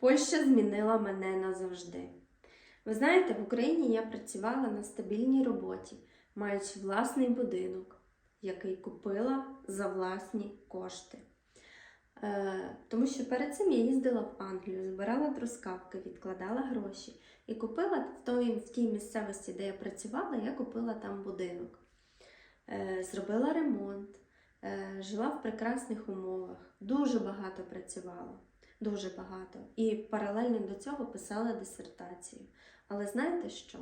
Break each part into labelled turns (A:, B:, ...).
A: Польща змінила мене назавжди. Ви знаєте, в Україні я працювала на стабільній роботі, маючи власний будинок, який купила за власні кошти. Е, тому що перед цим я їздила в Англію, збирала трускавки, відкладала гроші і купила в, той, в тій місцевості, де я працювала, я купила там будинок. Е, зробила ремонт, е, жила в прекрасних умовах, дуже багато працювала. Дуже багато. І паралельно до цього писала дисертацію. Але знаєте що?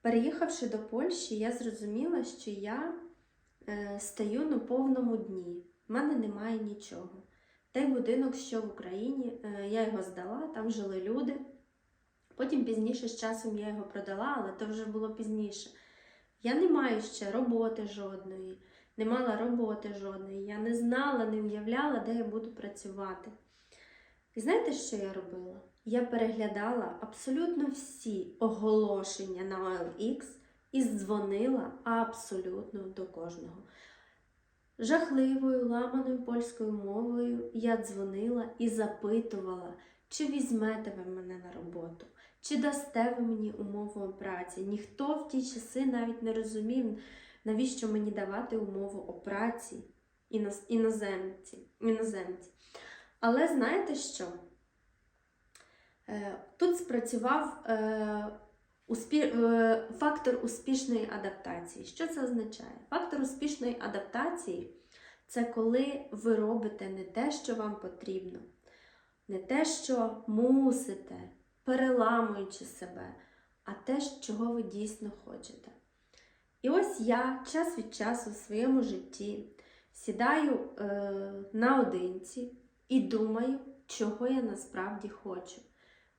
A: Переїхавши до Польщі, я зрозуміла, що я е, стою на повному дні. В мене немає нічого. Той будинок, що в Україні, е, я його здала, там жили люди. Потім пізніше з часом я його продала, але то вже було пізніше. Я не маю ще роботи жодної, не мала роботи жодної. Я не знала, не уявляла, де я буду працювати. І знаєте, що я робила? Я переглядала абсолютно всі оголошення на OLX і дзвонила абсолютно до кожного. Жахливою, ламаною польською мовою я дзвонила і запитувала, чи візьмете ви мене на роботу, чи дасте ви мені умову праці. Ніхто в ті часи навіть не розумів, навіщо мені давати умову о праці іноземці. іноземці. Але знаєте що? Е, Тут спрацював е, е, фактор успішної адаптації. Що це означає? Фактор успішної адаптації це коли ви робите не те, що вам потрібно, не те, що мусите, переламуючи себе, а те, чого ви дійсно хочете. І ось я час від часу в своєму житті сідаю е, наодинці і думаю, чого я насправді хочу.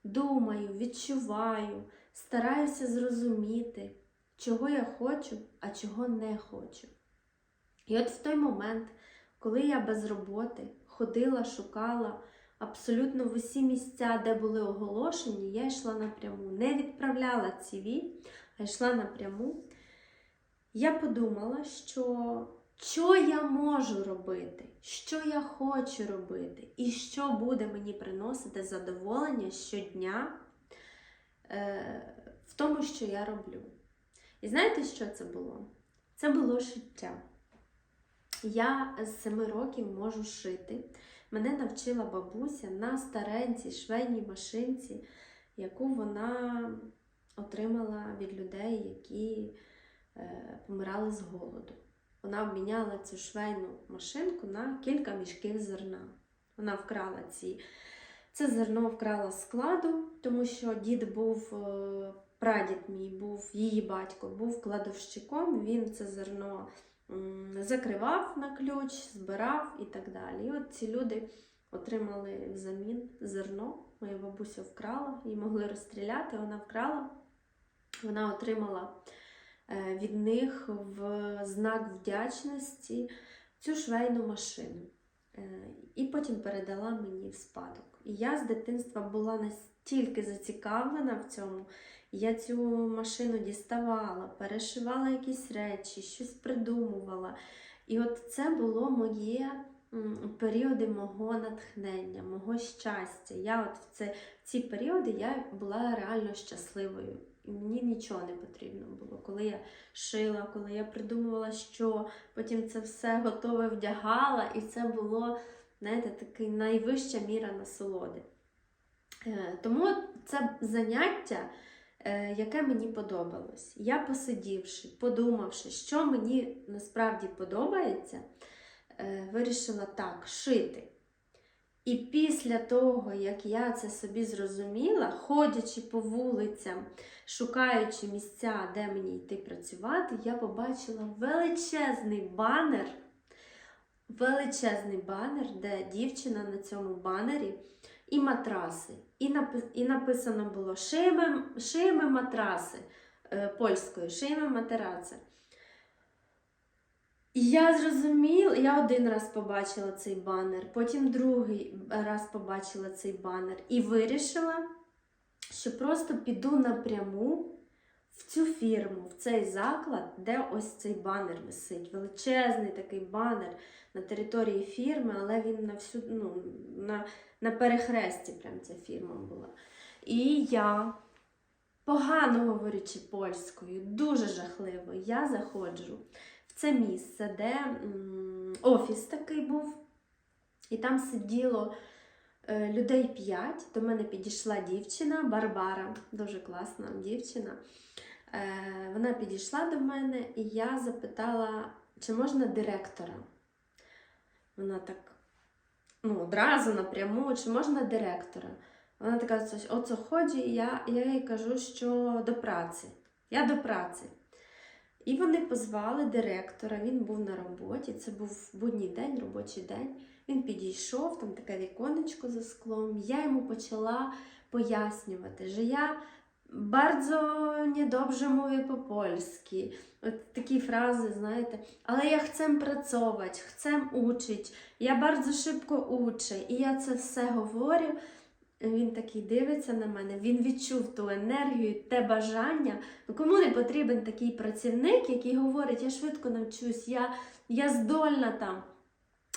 A: Думаю, відчуваю, стараюся зрозуміти, чого я хочу, а чого не хочу. І от в той момент, коли я без роботи ходила, шукала абсолютно в усі місця, де були оголошені, я йшла напряму, не відправляла CV, а йшла напряму. Я подумала, що що я можу робити, що я хочу робити, і що буде мені приносити задоволення щодня е, в тому, що я роблю. І знаєте, що це було? Це було шиття. Я з 7 років можу шити. Мене навчила бабуся на старенцій швейній машинці, яку вона отримала від людей, які е, помирали з голоду. Вона обміняла цю швейну машинку на кілька мішків зерна. Вона вкрала ці. Це зерно вкрала складу, тому що дід був, е, прадід мій був, її батько був кладовщиком, він це зерно закривав на ключ, збирав і так далі. І от ці люди отримали взамін зерно. Моя бабуся вкрала, її могли розстріляти, вона вкрала. Вона отримала від них в знак вдячності цю швейну машину. Е, І потім передала мені в спадок. І я з дитинства була настільки зацікавлена в цьому. Я цю машину діставала, перешивала якісь речі, щось придумувала. І от це було моє періоди мого натхнення, мого щастя. Я от в, це, в ці періоди я була реально щасливою. І мені нічого не потрібно було. Коли я шила, коли я придумувала, що потім це все готове вдягала, і це було, знаєте, такий найвища міра насолоди. Е, Тому це заняття, е, яке мені подобалось. Я посидівши, подумавши, що мені насправді подобається, е, вирішила так, шити. І після того, як я це собі зрозуміла, ходячи по вулицям, шукаючи місця, де мені йти працювати, я побачила величезний банер, величезний банер, де дівчина на цьому банері і матраси. І, напи- і написано було шиємо, шиємо матраси е, польською, шиємо матераци. Я зрозуміла, я один раз побачила цей банер, потім другий раз побачила цей банер і вирішила, що просто піду напряму в цю фірму, в цей заклад, де ось цей банер висить. Величезний такий банер на території фірми, але він на всю, ну, на, на перехресті прям ця фірма була. І я, погано говорячи польською, дуже жахливо, я заходжу це місце, де офіс такий був, і там сиділо е, людей п'ять. До мене підійшла дівчина Барбара, дуже класна дівчина. Е, вона підійшла до мене, і я запитала, чи можна директора. Вона так ну, одразу напряму, чи можна директора. Вона така, «Це- оце ході, і я, я їй кажу, що до праці. Я до праці. І вони позвали директора, він був на роботі, це був будній день, робочий день. Він підійшов, там таке віконечко за склом. Я йому почала пояснювати, що я bardzo niedobrze mówię по польськи. От такі фрази, знаєте, але я chcę працювати, chcę учить, я bardzo швидко учу. І я це все говорю. Він такий дивиться на мене, він відчув ту енергію, те бажання. Ну кому не потрібен такий працівник, який говорить, я швидко навчусь, я, я здольна там.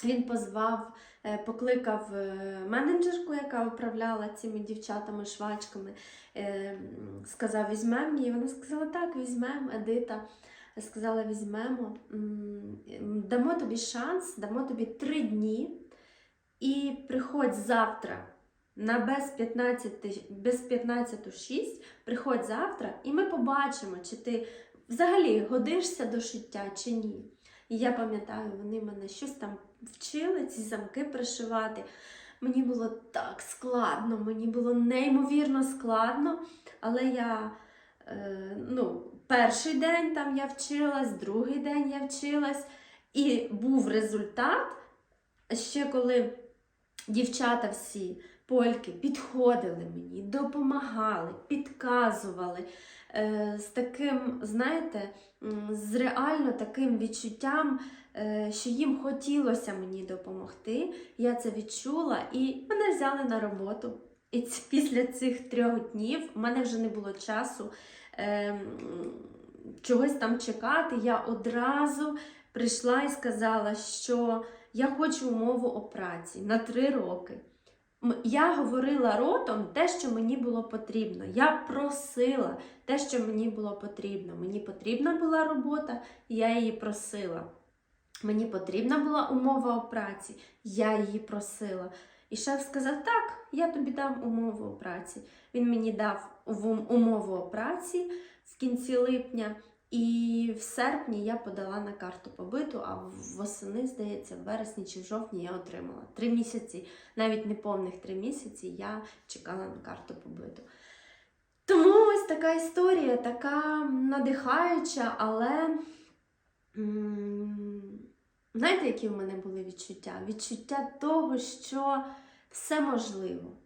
A: Він позвав, е, покликав е, менеджерку, яка управляла цими дівчатами, швачками, е, сказав, візьмемо її. Вона сказала, так, візьмемо, Едита. Сказала, візьмемо, дамо тобі шанс, дамо тобі три дні і приходь завтра на без 15, без 15.06, приходь завтра, і ми побачимо, чи ти взагалі годишся до шиття чи ні. І я пам'ятаю, вони мене щось там вчили, ці замки пришивати. Мені було так складно, мені було неймовірно складно, але я е, ну, перший день там я вчилась, другий день я вчилась, і був результат ще коли дівчата всі польки підходили мені, допомагали, підказували е, з таким, знаєте, з реально таким відчуттям, е, що їм хотілося мені допомогти. Я це відчула і мене взяли на роботу. І після цих трьох днів в мене вже не було часу е, чогось там чекати. Я одразу прийшла і сказала, що я хочу умову о праці на три роки. Я говорила ротом те, що мені було потрібно. Я просила те, що мені було потрібно. Мені потрібна була робота, я її просила. Мені потрібна була умова о праці, я її просила. І шеф сказав: так, я тобі дам умову о праці. Він мені дав умову о праці в кінці липня, і в серпні я подала на карту побиту, а восени, здається, в вересні чи в жовтні я отримала. Три місяці, навіть не повних три місяці, я чекала на карту побиту. Тому ось така історія, така надихаюча, але знаєте, які в мене були відчуття? Відчуття того, що все можливо.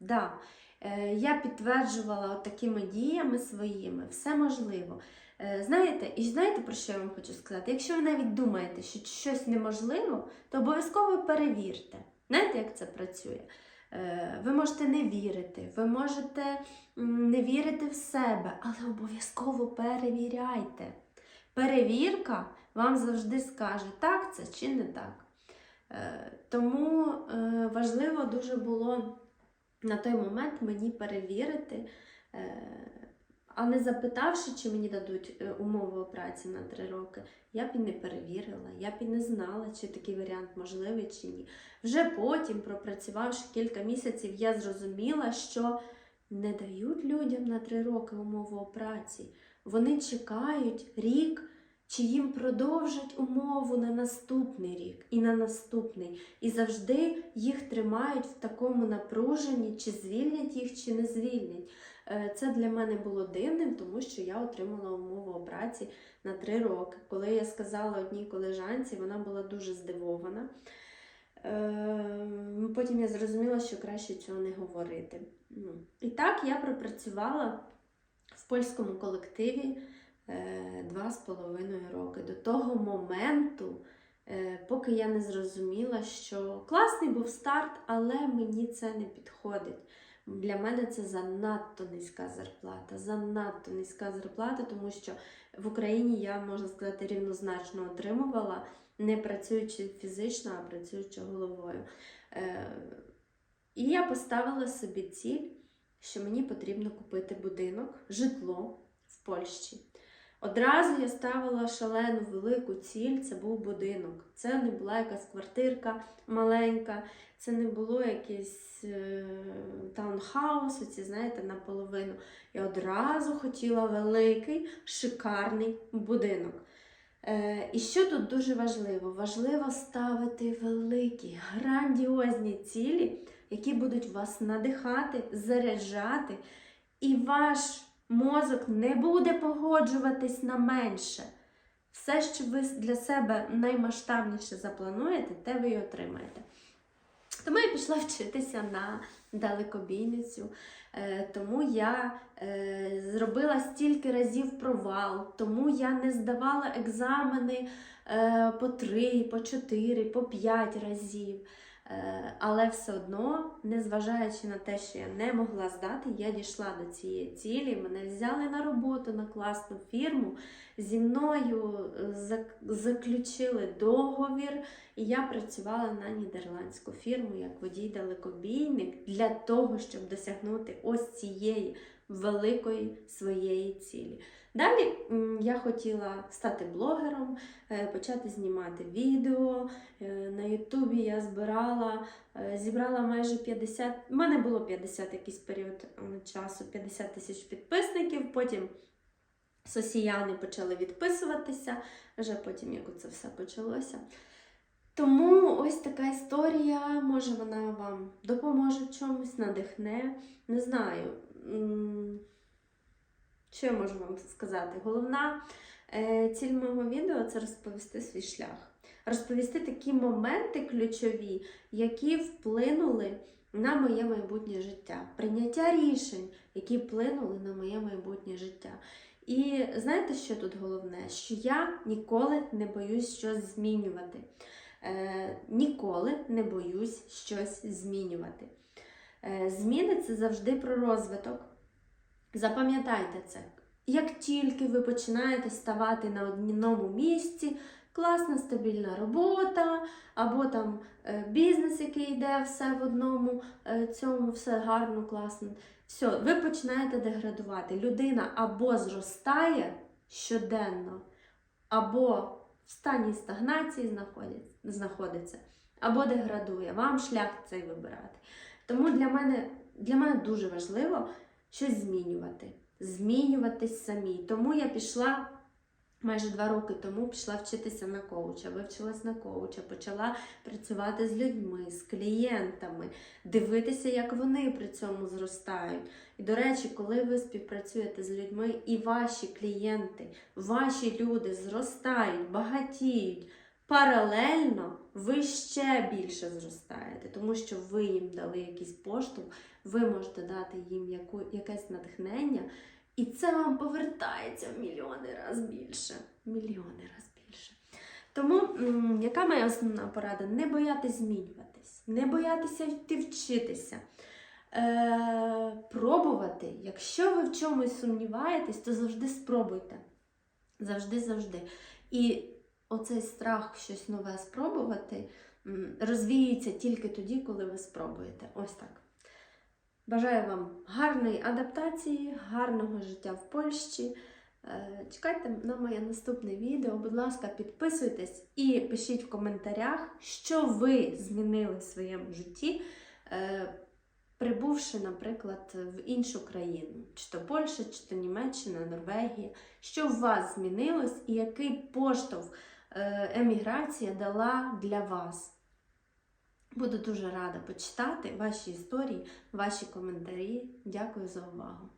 A: Да. Е, Я підтверджувала такими діями своїми, все можливо. Е, Знаєте, і знаєте, про що я вам хочу сказати? Якщо ви навіть думаєте, що щось неможливо, то обов'язково перевірте. Знаєте, як це працює? Е, Ви можете не вірити, ви можете не вірити в себе, але обов'язково перевіряйте. Перевірка вам завжди скаже, так це чи не так. Е, Тому важливо дуже було на той момент мені перевірити, е, а не запитавши, чи мені дадуть е, умови праці на три роки, я б і не перевірила, я б і не знала, чи такий варіант можливий чи ні. Вже потім, пропрацювавши кілька місяців, я зрозуміла, що не дають людям на три роки умову праці. Вони чекають рік, чи їм продовжать умову на наступний рік і на наступний. І завжди їх тримають в такому напруженні, чи звільнять їх, чи не звільнять. Е, Це для мене було дивним, тому що я отримала умову о праці на три роки. Коли я сказала одній колежанці, вона була дуже здивована. Е, Потім я зрозуміла, що краще цього не говорити. Ну, І так я пропрацювала в польському колективі е, два з половиною роки. До того моменту, поки я не зрозуміла, що класний був старт, але мені це не підходить. Для мене це занадто низька зарплата. Занадто низька зарплата, тому що в Україні я, можна сказати, рівнозначно отримувала, не працюючи фізично, а працюючи головою. Е, І я поставила собі ціль, що мені потрібно купити будинок, житло в Польщі. Одразу я ставила шалену велику ціль, це був будинок. Це не була якась квартирка маленька, це не було якийсь е, таунхаус, оці, знаєте, наполовину. Я одразу хотіла великий, шикарний будинок. Е, і що тут дуже важливо? Важливо ставити великі, грандіозні цілі, які будуть вас надихати, заряджати, і ваш мозок не буде погоджуватись на менше. Все, що ви для себе наймасштабніше заплануєте, те ви й отримаєте. Тому я пішла вчитися на далекобійницю, е, тому я е, зробила стільки разів провал, тому я не здавала екзамени е, по три, по чотири, по п'ять разів. Е, Але все одно, незважаючи на те, що я не могла здати, я дійшла до цієї цілі. Мене взяли на роботу на класну фірму. Зі мною е, заключили договір, і я працювала на нідерландську фірму як водій-далекобійник для того, щоб досягнути ось цієї великої своєї цілі. Далі я хотіла стати блогером, е, почати знімати відео. Е, На Ютубі я збирала, е, зібрала майже 50, в мене було 50 якийсь період часу, 50 тисяч підписників. Потім сосіяни почали відписуватися, вже потім як це все почалося. Тому ось така історія, може вона вам допоможе в чомусь, надихне. Не знаю. Що я можу вам сказати? Головна е, ціль мого відео це розповісти свій шлях. Розповісти такі моменти ключові, які вплинули на моє майбутнє життя. Прийняття рішень, які вплинули на моє майбутнє життя. І знаєте, що тут головне? Що я ніколи не боюсь щось змінювати. Е, ніколи не боюсь щось змінювати. Е, зміни це завжди про розвиток. Запам'ятайте це. Як тільки ви починаєте ставати на одному місці, класна стабільна робота, або там е, бізнес, який йде все в одному, е, цьому все гарно, класно. Все, ви починаєте деградувати. Людина або зростає щоденно, або в стані стагнації знаходиться, або деградує. Вам шлях цей вибирати. Тому для мене, для мене дуже важливо щось змінювати, змінюватись самі. Тому я пішла майже два роки тому, пішла вчитися на коуча, вивчилась на коуча, почала працювати з людьми, з клієнтами, дивитися, як вони при цьому зростають. І, до речі, коли ви співпрацюєте з людьми і ваші клієнти, ваші люди зростають, багатіють. Паралельно ви ще більше зростаєте, тому що ви їм дали якийсь поштовх, ви можете дати їм яку, якесь натхнення, і це вам повертається в мільйони раз більше. Мільйони раз більше. Тому, яка моя основна порада? Не боятись змінюватись, не боятися йти вчитися. Е, пробувати. Якщо ви в чомусь сумніваєтесь, то завжди спробуйте. Завжди, завжди. І оцей страх щось нове спробувати розвіється тільки тоді, коли ви спробуєте. Ось так. Бажаю вам гарної адаптації, гарного життя в Польщі. Е, Чекайте на моє наступне відео. Будь ласка, підписуйтесь і пишіть в коментарях, що ви змінили в своєму житті, е, прибувши, наприклад, в іншу країну, чи то Польща, чи то Німеччина, Норвегія. Що в вас змінилось і який поштовх еміграція дала для вас? Буду дуже рада почитати ваші історії, ваші коментарі. Дякую за увагу!